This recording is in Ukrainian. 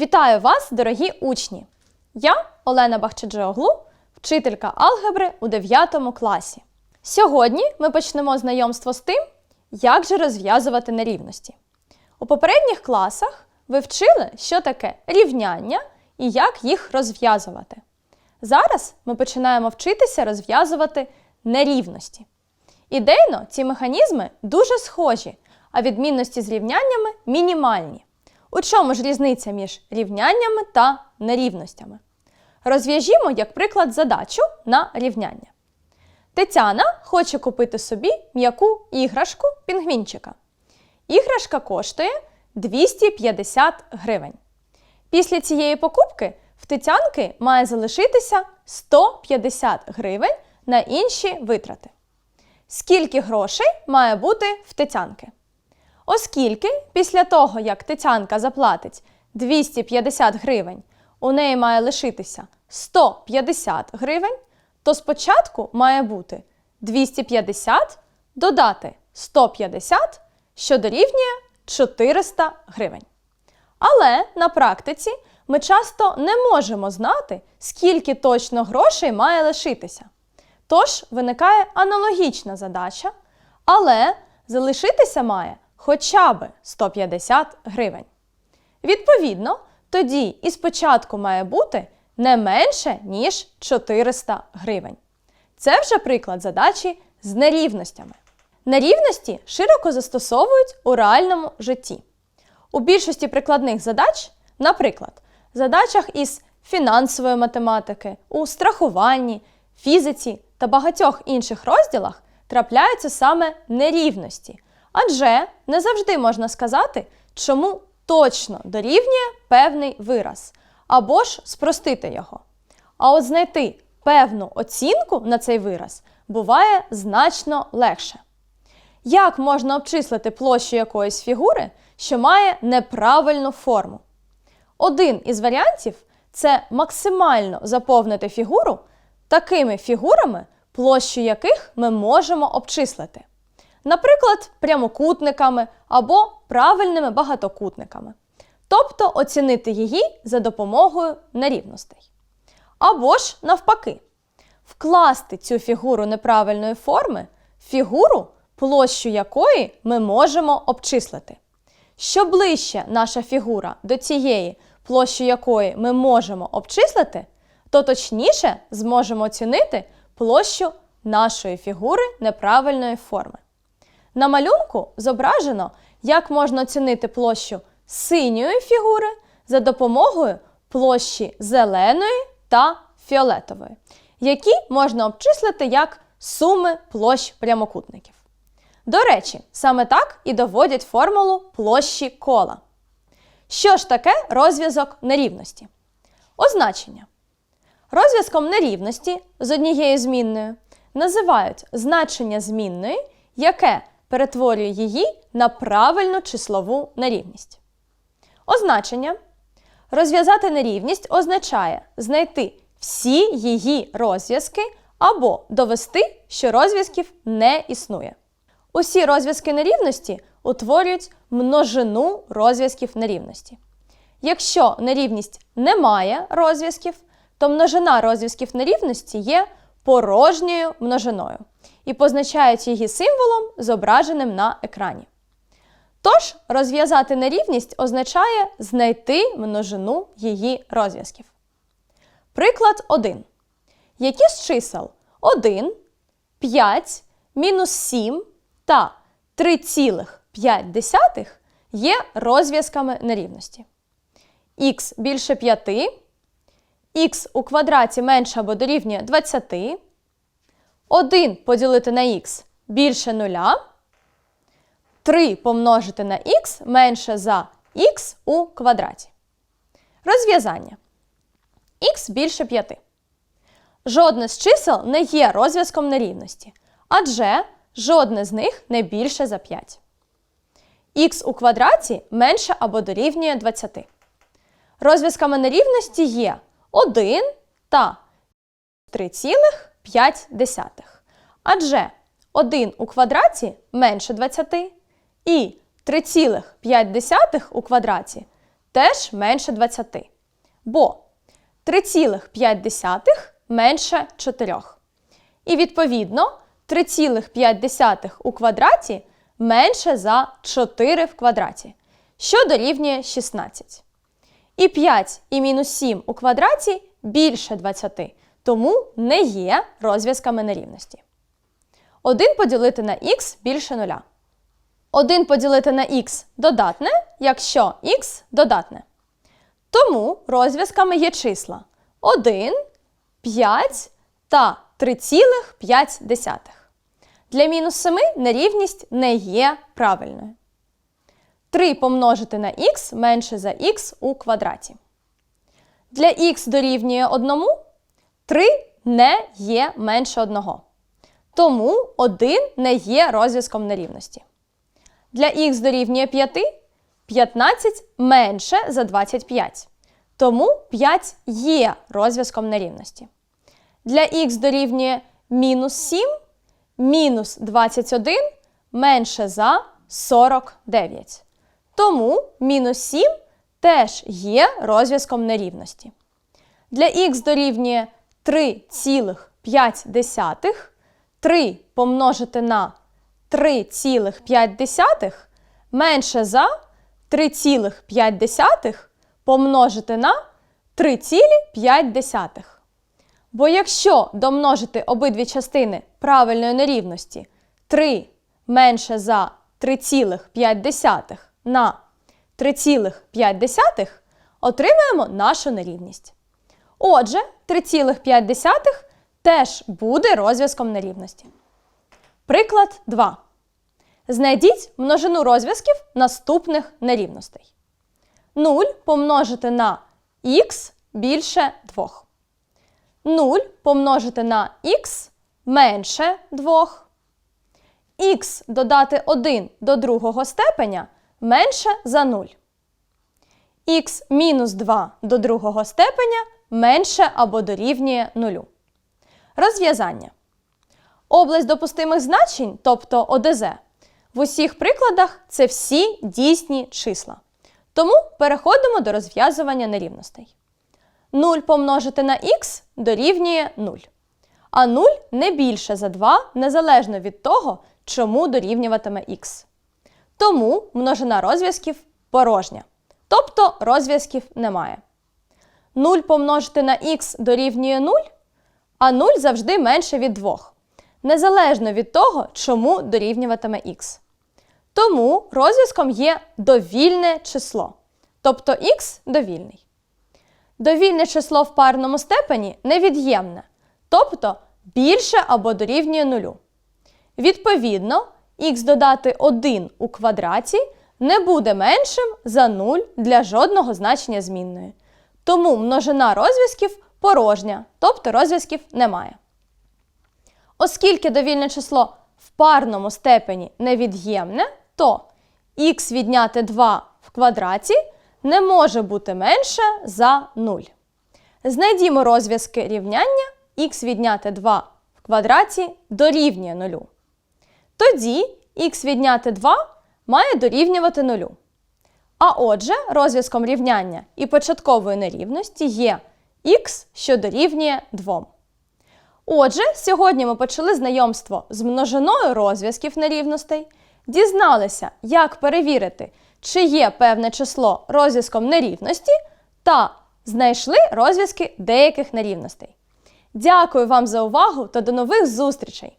Вітаю вас, дорогі учні! Я Олена Бахчаджиоглу, вчителька алгебри у 9 класі. Сьогодні ми почнемо знайомство з тим, як же розв'язувати нерівності. У попередніх класах ви вчили, що таке рівняння і як їх розв'язувати. Зараз ми починаємо вчитися розв'язувати нерівності. Ідейно ці механізми дуже схожі, а відмінності з рівняннями мінімальні. У чому ж різниця між рівняннями та нерівностями? Розв'яжімо, як приклад, задачу на рівняння. Тетяна хоче купити собі м'яку іграшку пінгвінчика. Іграшка коштує 250 гривень. Після цієї покупки в Тетянки має залишитися 150 гривень на інші витрати. Скільки грошей має бути в Тетянки? Оскільки після того, як Тетянка заплатить 250 гривень, у неї має лишитися 150 гривень, то спочатку має бути 250 додати 150, що дорівнює 400 гривень. Але на практиці ми часто не можемо знати, скільки точно грошей має лишитися. Тож виникає аналогічна задача, але залишитися має хоча б 150 гривень. Відповідно, тоді і спочатку має бути не менше, ніж 400 гривень. Це вже приклад задачі з нерівностями. Нерівності широко застосовують у реальному житті. У більшості прикладних задач, наприклад, задачах із фінансової математики, у страхуванні, фізиці та багатьох інших розділах трапляються саме нерівності, адже не завжди можна сказати, чому точно дорівнює певний вираз, або ж спростити його. А от знайти певну оцінку на цей вираз буває значно легше. Як можна обчислити площу якоїсь фігури, що має неправильну форму? Один із варіантів це максимально заповнити фігуру такими фігурами, площу яких ми можемо обчислити. Наприклад, прямокутниками або правильними багатокутниками. Тобто оцінити її за допомогою нерівностей. Або ж навпаки, вкласти цю фігуру неправильної форми фігуру, площу якої ми можемо обчислити. Що ближче наша фігура до цієї, площу якої ми можемо обчислити, то точніше зможемо оцінити площу нашої фігури неправильної форми. На малюнку зображено, як можна оцінити площу синьої фігури за допомогою площі зеленої та фіолетової, які можна обчислити як суми площ прямокутників. До речі, саме так і доводять формулу площі кола. Що ж таке розв'язок нерівності? Означення. Розв'язком нерівності з однією змінною називають значення змінної, яке перетворює її на правильну числову нерівність. Означення. Розв'язати нерівність означає знайти всі її розв'язки або довести, що розв'язків не існує. Усі розв'язки нерівності утворюють множину розв'язків нерівності. Якщо нерівність не має розв'язків, то множина розв'язків нерівності є порожньою множиною і позначають її символом, зображеним на екрані. Тож, розв'язати нерівність означає знайти множину її розв'язків. Приклад 1. Які з чисел 1, 5, мінус 7 та 3,5 є розв'язками нерівності? х більше 5, х у квадраті менше або дорівнює 20, 1 поділити на х більше 0, 3 помножити на х менше за х у квадраті. Розв'язання. х більше 5. Жодне з чисел не є розв'язком нерівності, адже жодне з них не більше за 5. х у квадраті менше або дорівнює 20. Розв'язками нерівності є 1 та 3,5. Адже 1 у квадраті менше 20 і 3,5 у квадраті теж менше 20. Бо 3,5 менше 4. І відповідно 3,5 у квадраті менше за 4 в квадраті, що дорівнює 16. І 5 і мінус 7 у квадраті більше 20, тому не є розв'язками нерівності. 1 поділити на х більше 0. 1 поділити на х додатне, якщо х додатне. Тому розв'язками є числа 1, 5 та 3,5. Для мінус 7 нерівність не є правильною. 3 помножити на х менше за х у квадраті. Для х дорівнює 1, 3 не є менше 1. Тому 1 не є розв'язком нерівності. Для х дорівнює 5, 15 менше за 25. Тому 5 є розв'язком нерівності. Для х дорівнює мінус 7, мінус 21 менше за 49. Тому мінус 7 теж є розв'язком нерівності. Для х дорівнює 3,5, 3 помножити на 3,5 менше за 3,5 помножити на 3,5. Бо якщо домножити обидві частини правильної нерівності 3 менше за 3,5 на 3,5, отримаємо нашу нерівність. Отже, 3,5 теж буде розв'язком нерівності. Приклад 2. Знайдіть множину розв'язків наступних нерівностей. 0 помножити на х більше 2. 0 помножити на х менше 2. х додати 1 до другого степеня менше за 0. х мінус 2 до другого степеня менше або дорівнює 0. Розв'язання. Область допустимих значень, тобто ОДЗ, в усіх прикладах це всі дійсні числа. Тому переходимо до розв'язування нерівностей. 0 помножити на х дорівнює 0. А 0 не більше за 2 незалежно від того, чому дорівнюватиме х. Тому множина розв'язків порожня. Тобто розв'язків немає. 0 помножити на х дорівнює 0, а 0 завжди менше від 2. Незалежно від того, чому дорівнюватиме х. Тому розв'язком є довільне число. Тобто х довільний. Довільне число в парному степені невід'ємне, тобто більше або дорівнює нулю. Відповідно, х додати 1 у квадраті не буде меншим за 0 для жодного значення змінної. Тому множина розв'язків порожня, тобто розв'язків немає. Оскільки довільне число в парному степені невід'ємне, то х відняти 2 в квадраті не може бути менше за 0. Знайдімо розв'язки рівняння х відняти 2 в квадраті дорівнює 0. Тоді х відняти 2 має дорівнювати 0. А отже, розв'язком рівняння і початкової нерівності є х, що дорівнює 2. Отже, сьогодні ми почали знайомство з множиною розв'язків нерівностей, дізналися, як перевірити, чи є певне число розв'язком нерівності, та знайшли розв'язки деяких нерівностей. Дякую вам за увагу та до нових зустрічей!